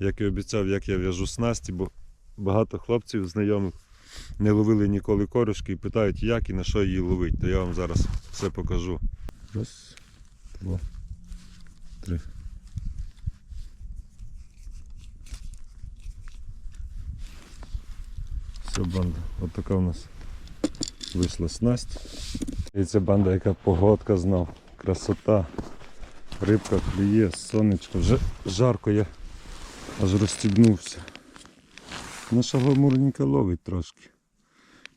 як і обіцяв, як я в'яжу снасті, бо багато хлопців знайомих не ловили ніколи корюшки і питають, як і на що її ловить. То я вам зараз все покажу. Раз, два, три. Все, банда. От така у нас вийшла снасть. І це банда, яка погодка знов. Красота. Рибка клює, сонечко. Вже жарко я аж розстібнувся. Наша гламурненька ловить трошки.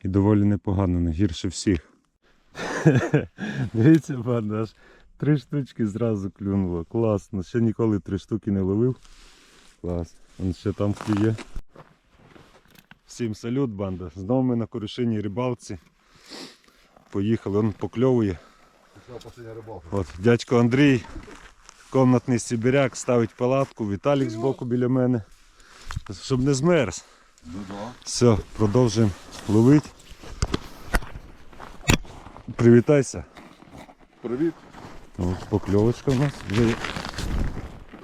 І доволі непогано, не гірше всіх. Дивіться, банда, аж три штучки зразу клюнуло. Класно. Ще ніколи три штуки не ловив. Клас. Он ще там клює. Всім салют, банда. Знову ми на Корюшиній рибалці. Поїхали, он покльовує. Пішла рибалка. От, дядько Андрій, комнатний сибіряк, ставить палатку, Віталік збоку біля мене. Щоб не змерз. Ну. Все, продовжуємо ловити. Привітайся. Привіт. От, покльовочка в нас вже.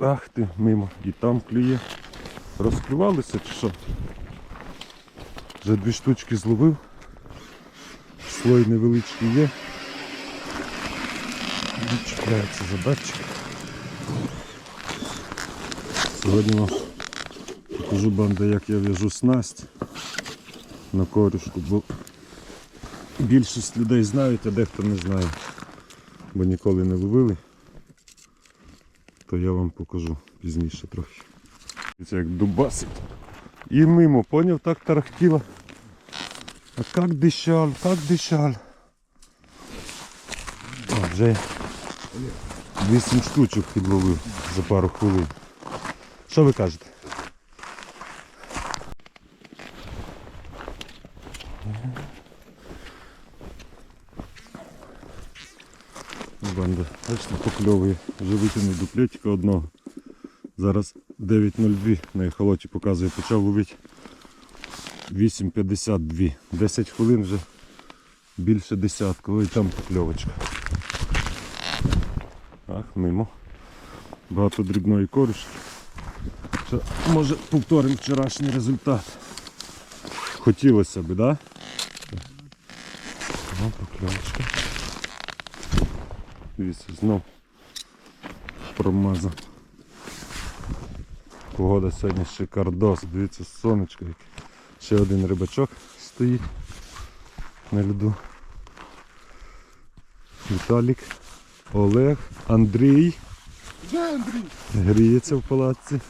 Ах ти, мимо. І там клює. Розклювалися чи що? Вже дві штучки зловив. Слой невеличкий є. Чіпляється задатчик. Сьогодні вам покажу банда, як я в'яжу снасть на корюшку, бо більшість людей знають, а дехто не знає бо ніколи не ловили, то я вам покажу пізніше трохи. Дивіться, як дубасить. І мимо, поняв, так тарахтіло. А як дишаль, як дишаль. А, вже 8 штучок підловив за пару хвилин. Що ви кажете? Банда, бачите, покльовує. Вже витягнув до дуплетика одного. Зараз 9.02 на ехолоті показує, почав ловити 8.52. 10 хвилин вже більше десятка. Ой, там покльовочка. Ах, мимо. Багато дрібної корішки. Що, може повторимо вчорашній результат. Хотілося б, так? Да? О. Дивіться, знов промазав. Погода сьогодні шикардос. Дивіться, сонечко яке. Ще один рибачок стоїть на льоду. Віталік, Олег, Андрій. Де Андрій? Гріється в палатці.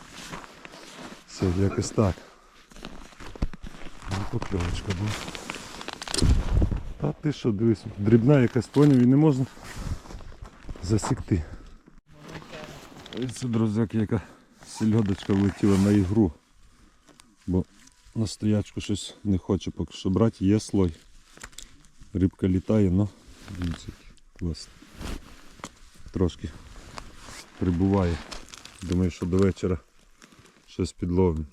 Все, якось так. Ну, покльовочка була. Та ти що, дивись, дрібна якась поняв і не можна засікти. Це, друзяки, яка сільодочка влетіла на ігру. Бо на стоячку щось не хоче поки що брати, є слой. Рибка літає, але класно. Трошки прибуває. Думаю, що до вечора щось підловимо.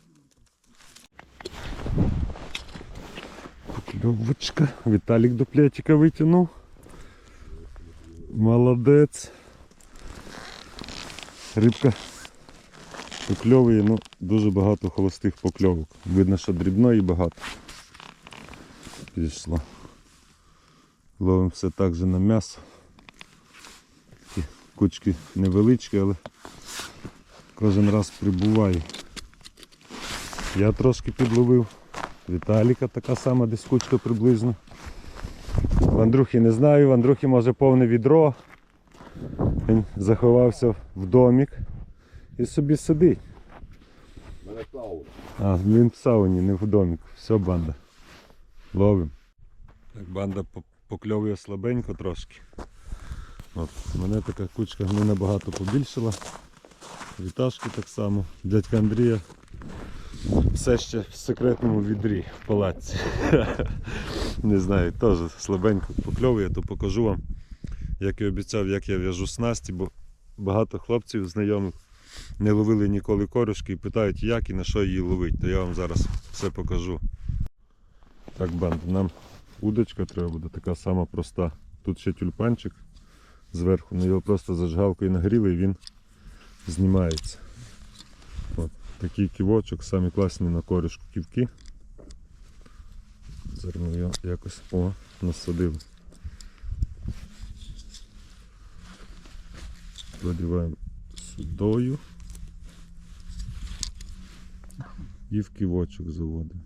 Покльовочка. Віталік до плетика витягнув. Молодець. Рибка покльовує, ну дуже багато холостих покльовок. Видно, що дрібної багато. Пішло. Ловимо все так же на м'ясо. Кучки невеличкі, але кожен раз прибуває. Я трошки підловив. Віталіка така сама десь кучка приблизно. В Андрухи не знаю, в Андрухи може повне відро. Він заховався в домік і собі сидить. Мене сауна. А, він в сауні, не в доміку. Все, банда. Ловим. Так, банда покльовує слабенько трошки. От, мене така кучка не набагато побільшила. Віташки так само. Дядька Андрія все ще в секретному відрі в палаці. Не знаю, теж слабенько покльовує, то покажу вам, як і обіцяв, як я в'яжу снасті, бо багато хлопців знайомих не ловили ніколи корюшки і питають, як і на що її ловить. То я вам зараз все покажу. Так, банда, нам удочка треба буде така сама проста. Тут ще тюльпанчик зверху, ну його просто зажигалкою нагріли і він знімається. От. Такий ківочок, самі класні на корішку ківки. Ми його якось о, насадив. Продіваємо сюдою. І в ківочок заводимо.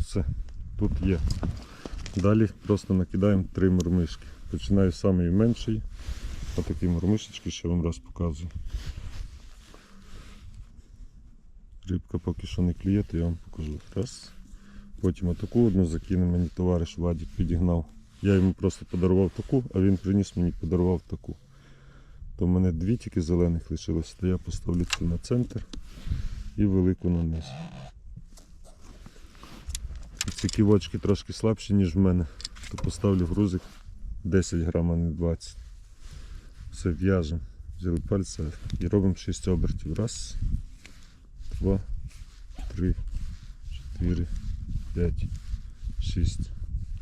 Все, тут є. Далі просто накидаємо три мурмишки. Починаю з самої меншої. Отакі мурмишечки, ще вам раз показую. Рибка поки що не клює, то я вам покажу. Раз. Потім отаку одну закине мені товариш Владик підігнав. Я йому просто подарував таку, а він приніс мені подарував таку. То в мене дві тільки зелених лишилось, то я поставлю цю на центр і велику на низ. Ці ківочки трошки слабші, ніж в мене, то поставлю грузик 10 грам, а не 20. Все в'яжемо. Взяли пальця і робимо 6 обертів. Раз, два, три, чотири, п'ять, шість.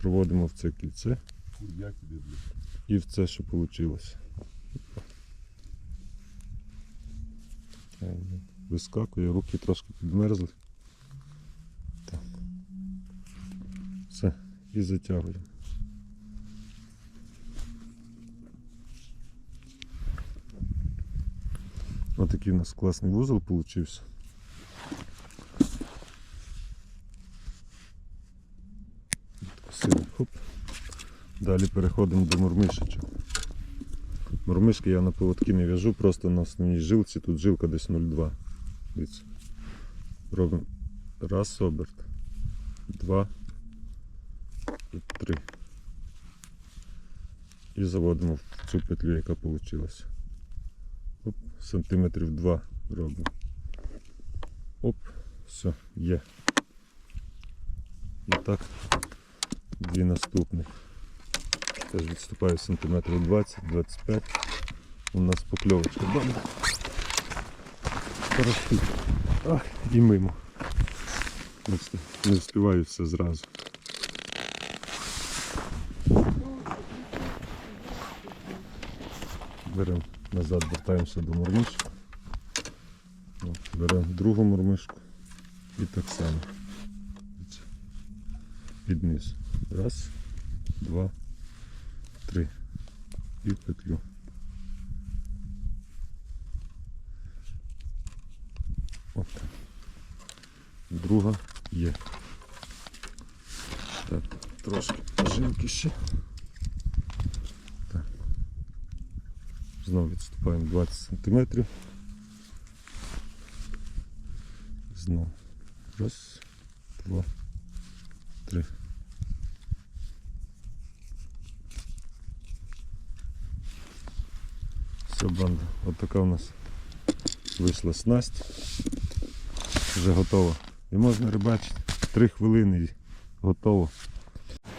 Проводимо в це кільце і в це, що вийшло. Вискакує, руки трошки підмерзли. Так. І затягуємо. Отакий у нас класний вузол получився. Хоп. Далі переходимо до мурмишечок. Мурмишки я на поводки не в'яжу, просто на основній жилці, тут жилка десь 0,2. Дивіться. Робимо раз оберт, два і три. І заводимо в цю петлю, яка вийшла. Оп, сантиметрів 2 робимо. Оп, все, є. І так, дві наступних. Теж відступаю сантиметрів 20-25. У нас покльовочка банда. Ах, і мимо. Не встигаю все зразу. Беремо назад, вертаємося до мурмишки. Беремо другу мурмишку і так само. Під низ. Раз, два, три. І петлю. От. Друга є. Так, трошки жилки ще. Знову відступаємо 20 см. Знову. Раз, два, три. Все, банда. От така у нас вийшла снасть. Вже готова. І можна рибачити. Три хвилини і готово.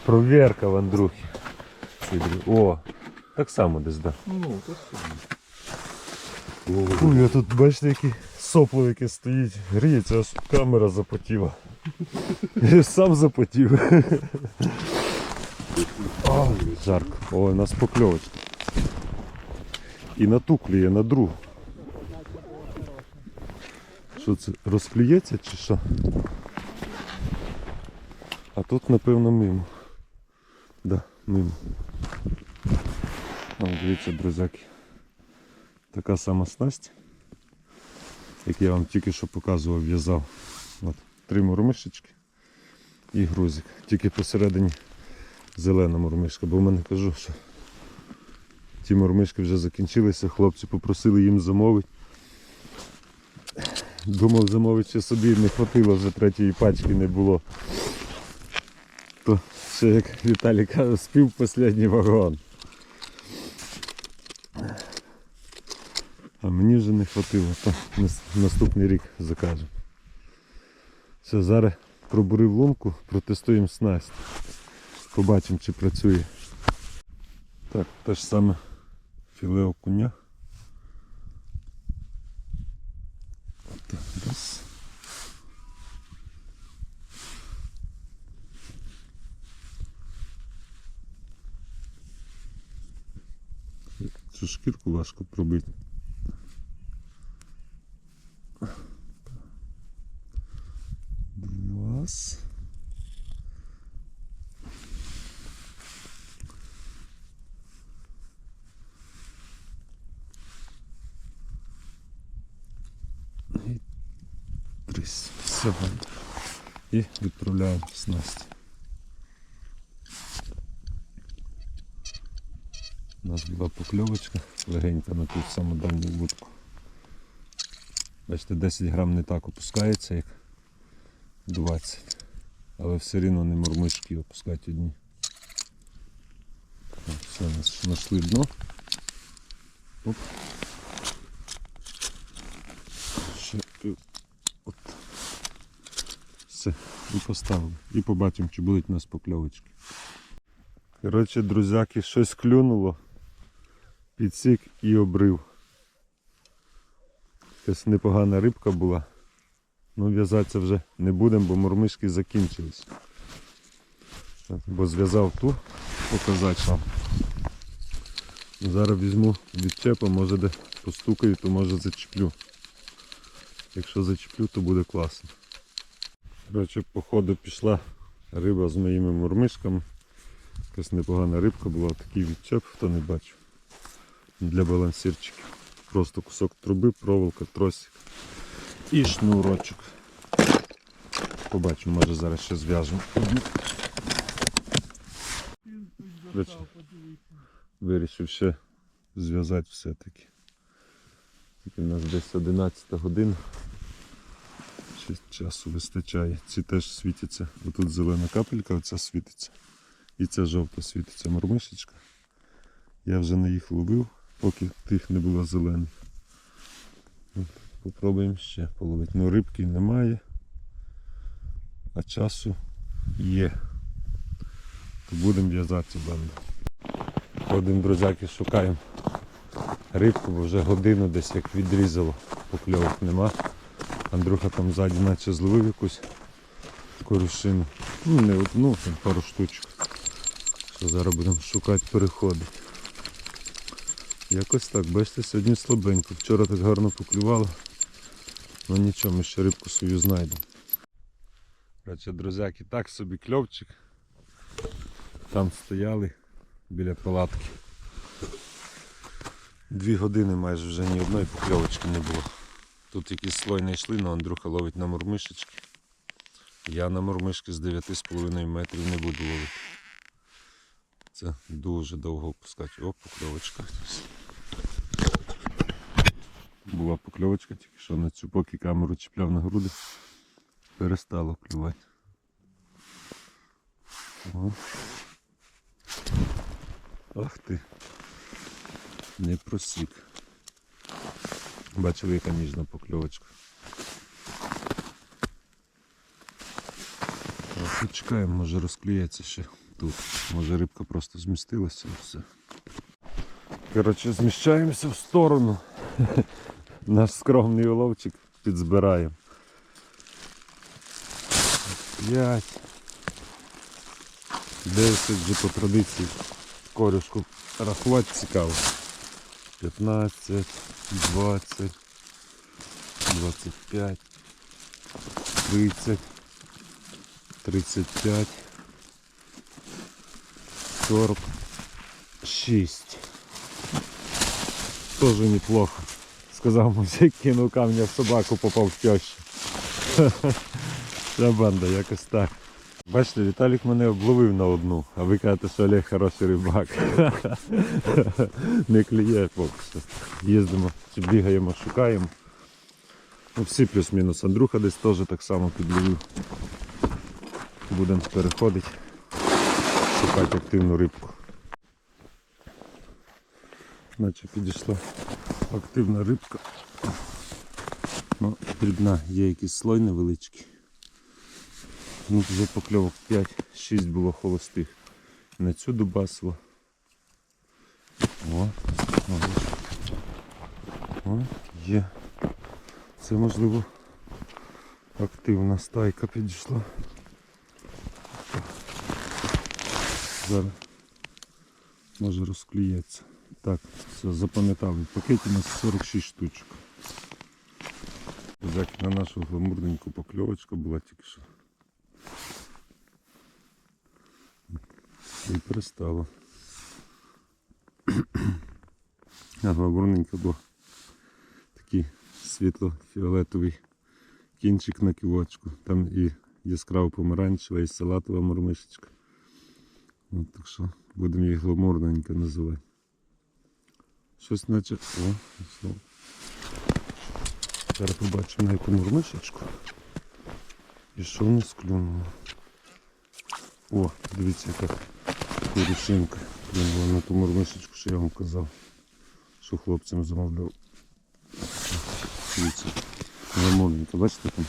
Провірка в Андрухи. О, так само десь, да. Ну, то Ой, а тут бачите, які сопловики стоїть, гріється, аж камера запотіла. Я сам запотів. О, жарко. О, у нас покльовочка. І на ту клює, на другу. Що це, розклюється чи що? А тут напевно мимо. Да, мимо. О, дивіться, друзяки. Така сама снасть, як я вам тільки що показував, в'язав. Три мурмишечки і грузик. Тільки посередині зелена мурмишка, бо в мене кажу, що ті мурмишки вже закінчилися, хлопці попросили їм замовити. Думав замовити ще собі, не хватило, вже третьої пачки не було. То ще як Віталій каже, спів останній вагон. А мені вже не хватило, то наступний рік закажемо. Все, зараз пробурив лунку, протестуємо снасть. Побачимо, чи працює. Так, те ж саме філе окуня. Цю шкірку важко пробити. Раз. І три. Все. І в снасті. У нас була покльовочка легенька на ту саму дальню вудку. Бачите, 10 грам не так опускається, як 20. Але все рівно не мормишки опускати одні. Так, все, нас- знайшли дно. Оп. Ще тут. Все, і поставили. І побачимо, чи будуть у нас покльовочки. Коротше, друзяки, щось клюнуло. Підсік і обрив. Якась непогана рибка була. Ну, в'язатися вже не будемо, бо мормишки закінчились. Бо зв'язав ту, показати вам. Зараз візьму відчепа, може де постукаю, то може зачеплю. Якщо зачеплю, то буде класно. Коротше, по ходу пішла риба з моїми мормишками. Якась непогана рибка була, такий відчеп, хто не бачив. Для балансирчиків. Просто кусок труби, проволока, тросик і шнурочок. Побачимо, може зараз ще зв'яжемо. Вирішив ще зв'язати все-таки. Тільки в нас десь 11 година. Ще часу вистачає. Ці теж світяться. Отут зелена капелька, оця світиться. І ця жовта світиться мормишечка. Я вже не їх ловив, поки тих не було зелених. От, Попробуємо ще половити. Ну рибки немає, а часу є. То будемо в'язати банду. Ходимо, друзяки, шукаємо рибку, бо вже годину десь як відрізало, покльовок нема. Андрюха там ззаді наче зловив якусь корушину. Ну не одну, там пару штучок. Що зараз будемо шукати переходи. Якось так, бачите, сьогодні слабенько. Вчора так гарно поклювало. Ну нічого, ми ще рибку свою знайдемо. Коротше, друзяки, так собі кльовчик. Там стояли біля палатки. Дві години майже вже ні одної покльовочки не було. Тут якийсь слой не йшли, але Андрюха ловить на мурмишечки. Я на мурмишки з 9,5 метрів не буду ловити. Це дуже довго опускати. О, покльовочка. Була покльовочка, тільки що на цю поки камеру чіпляв на груди, перестало клювати. О. Ах ти. Не просік. Бачили, яка ніжна покльовочка. Так, Почекаємо, може розклюється ще тут. Може рибка просто змістилася і все. Коротше, зміщаємося в сторону. Наш скромний уловчик підзбираємо. П'ять. Десять вже по традиції. Корюшку рахувати цікаво. 15, 20, 25, 30, 35, 46. Тоже неплохо. Сказав музик, кинув камня в собаку, попав в тещу. Ця банда, якось так. Бачите, Віталік мене обловив на одну, а ви кажете, що Олег хороший рибак. Не клює поки що. Їздимо, бігаємо, шукаємо. Ну, всі плюс-мінус. Андрюха десь теж так само підловив. Будемо переходити, шукати активну рибку. Наче підійшла активна рибка. Ну, дрібна, є якийсь слой невеличкий. Ну, вже покльовок 5-6 було холостих. На цю дубасило. О, о, є. Це можливо активна стайка підійшла. Зараз може розклюється. Так, все, запам'ятали. В пакеті у нас 46 штучок. Друзяки, на нашу гламурненьку покльовочка була тільки що. І перестало. А гламурненька була. Такий світло-фіолетовий кінчик на ківочку. Там і яскраво помаранчева, і салатова мормишечка. От, так що будемо її гламурненько називати. Щось наче. О, знову. Зараз побачимо на яку мурмишечку. І що в нас клюнуло. О, дивіться, яка курусинка клюнула на ту мурмишечку, що я вам казав. Що хлопцям замовляв. Дивіться, гламурненько. Бачите там?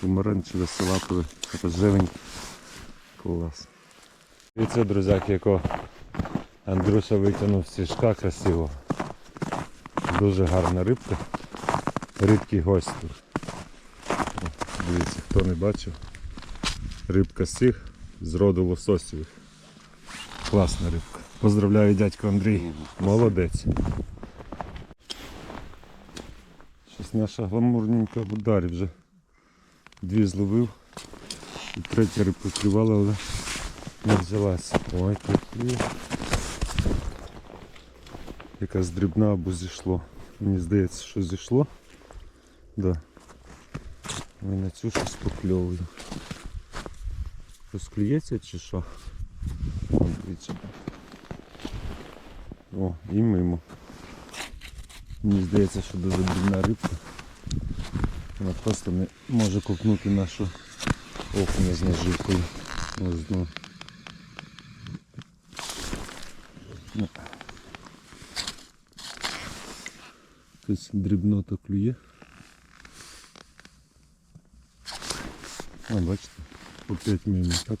Помаранчеве, салатове, рожевеньке. Клас. Дивіться, друзяки, якого Андрюша витягнув з сішка красиво. Дуже гарна рибка. Рідкий гость тут. Дивіться, хто не бачив. Рибка цих з роду лососівих. Класна рибка. Поздравляю дядько Андрій. Молодець. Щось наша гламурненька в ударі вже дві зловив. І третя рибка клювала, але не взялася. Ой, є. Якась дрібна або зійшло. Мені здається, що зійшло. Да. Ой, на цю щось покльовую. Щось клюється чи що? О, і мимо. Мені здається, що дуже дрібна рибка. Вона просто не може ковтнути нашу окуня з наживкою. Ось знову. Ну. Якась дрібнота клює. А, бачите, по 5 мм, так?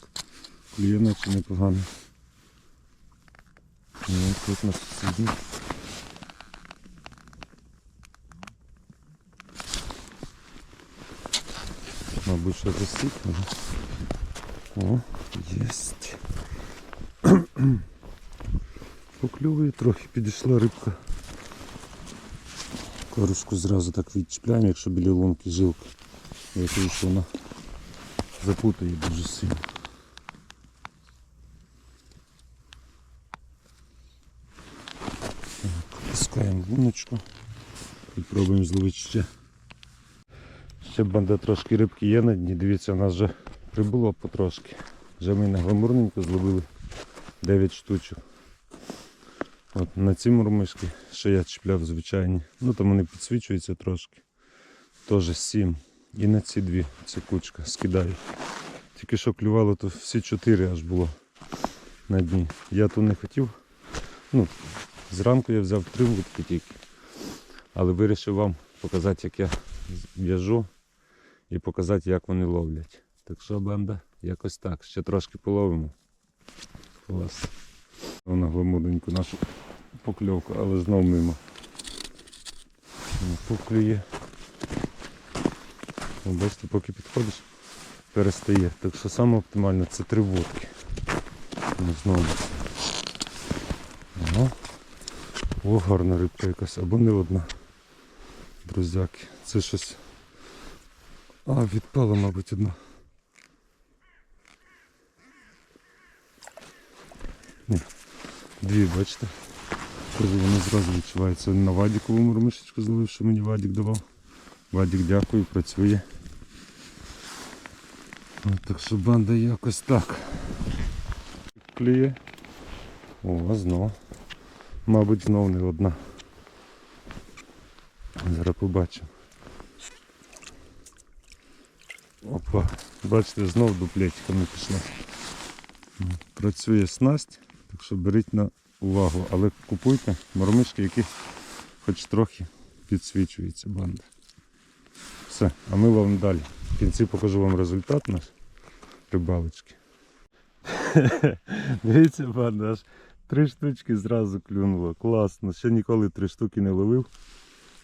Клює наче непогано. Ну, тут на сусідній. Мабуть, що ростить. О, єсть. Поклювує трохи, підійшла рибка. Корочку зразу так відчіпляємо, якщо біля лунки жилка. Я кажу, що запутає дуже сильно. Пускаємо луночку і пробуємо зловити ще. Ще банда трошки рибки є на дні. Дивіться, у нас вже прибуло потрошки. Вже ми на гламурненько зловили 9 штучок. От на ці мурмишки, що я чіпляв звичайні. Ну там вони підсвічуються трошки. Теж 7. І на ці дві ця кучка скидаю. Тільки що клювало, то всі 4 аж було на дні. Я тут не хотів. Ну, зранку я взяв три вудки тільки. Але вирішив вам показати, як я в'яжу і показати, як вони ловлять. Так що, банда, якось так. Ще трошки половимо. Клас. Вона гламуденьку нашу покльовку, але знов мимо. Поклює. Бачите, поки підходиш, перестає. Так що саме оптимально це три водки. Ну, знову. Ага. О, гарна рибка якась, або не одна. Друзяки. Це щось. А, відпала, мабуть, одна. Ні. Дві, бачите? Вони зразу відчуваються. На Вадікову мурмишечку зловив, що мені Вадік давав. Вадік дякую, працює. От, так що банда якось так. Клює. О, знов. Мабуть, знов не одна. Зараз побачимо. Опа, бачите, знов дуплетиками пішла. Працює снасть, так що беріть на увагу, але купуйте мормишки, які хоч трохи підсвічується банда. Все, а ми вам далі. В кінці покажу вам результат наш рибалочки. Дивіться, банда, аж три штучки зразу клюнуло. Класно. Ще ніколи три штуки не ловив.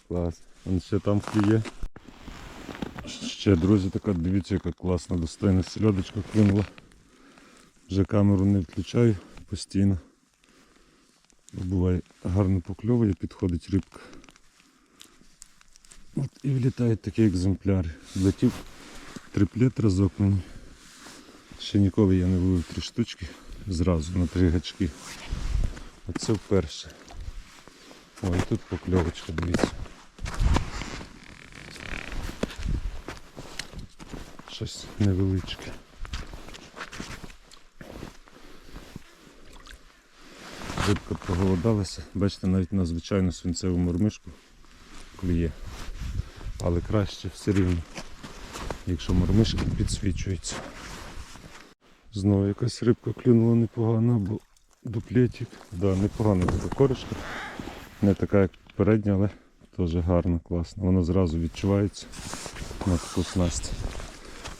Клас. Он ще там клює. Ще, друзі, така, дивіться, яка класна достойна сельодочка клюнула. Вже камеру не включаю постійно. Буває гарно покльовує, підходить рибка. От і влітають такі екземпляри. Влетів триплет разок мені. Ще ніколи я не ловив три штучки зразу на три гачки. Оце вперше. Ой, тут покльовочка, дивіться. Щось невеличке. Рибка проголодалася. Бачите, навіть на звичайну свинцеву мормишку клює. Але краще все рівно, якщо мормишки підсвічуються. Знову якась рибка клюнула непогано, бо дуплетик. Да, непогана така коришка. Не така, як передня, але теж гарна, класна. Вона зразу відчувається на таку снасть.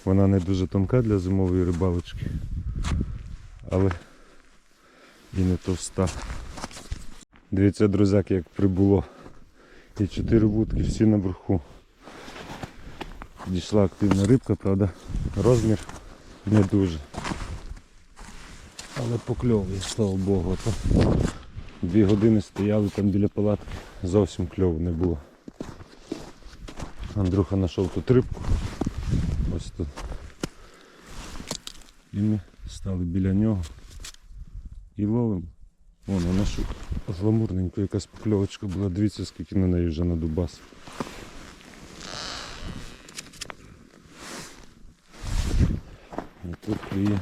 Вона не дуже тонка для зимової рибалочки, але і не товста. Дивіться, друзяки, як прибуло. І чотири вудки, всі наверху. Дійшла активна рибка, правда, розмір не дуже. Але покльовує, слава Богу. То дві години стояли там біля палатки, зовсім кльову не було. Андрюха знайшов тут рибку. Ось тут. І ми стали біля нього і ловимо. Вон вона що гламурненько якась покльовочка була. Дивіться, скільки на неї вже на дубас. І тут клює.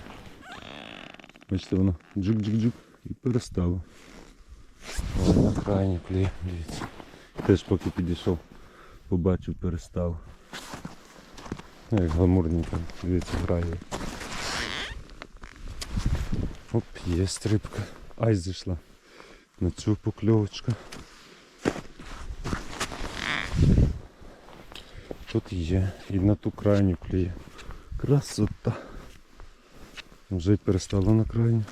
Бачите, воно джик-джик-джик і перестало. Ось на крайні клює, дивіться. Теж поки підійшов, побачив, перестав. Ну, Як гламурненько, дивіться, грає. Оп, є стрибка. Ай зійшла. На цю покльовочка. Тут є. І на ту крайню клює. Красота. Вже перестало на крайню.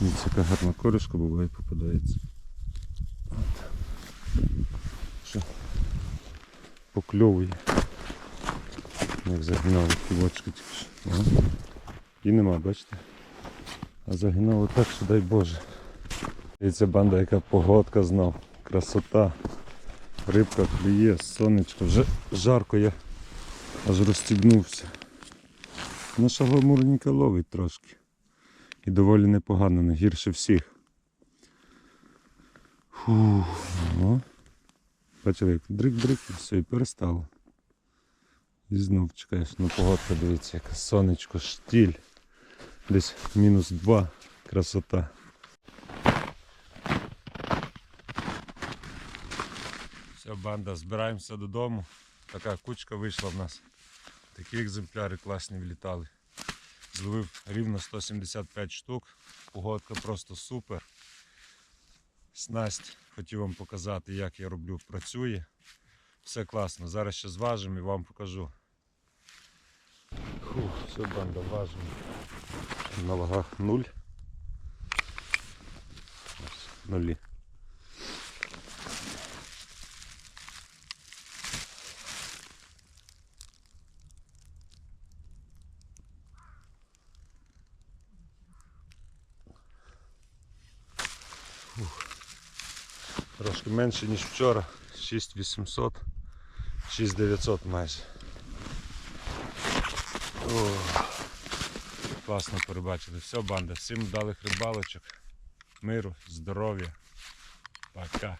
Дивіться, яка гарна коришка буває попадається. От. Що? Покльовує. Як загинали ківочки тільки що. І нема, бачите? А загинало так, що дай Боже. І ця банда, яка погодка знав. Красота. Рибка клює, сонечко. Вже жарко я аж розстібнувся. Наша гламурненька ловить трошки. І доволі непогано, не гірше всіх. Ну. Бачили, як дрик-дрик і все, і перестало. І знов чекаєш, ну погодка, дивіться, яке сонечко, штіль. Десь мінус 2. Красота. Все, банда, збираємося додому. Така кучка вийшла в нас. Такі екземпляри класні влітали. Зловив рівно 175 штук. Погодка просто супер. Снасть хотів вам показати, як я роблю, працює. Все класно. Зараз ще зважимо і вам покажу. Фух, все, банда, важимо. На вагах нуль. Нулі. Трошки менше, ніж вчора. 6800, 6900 майже. О, класно перебачили. Все, банда. Всім вдалих рибалочок. Миру, здоров'я. Пока.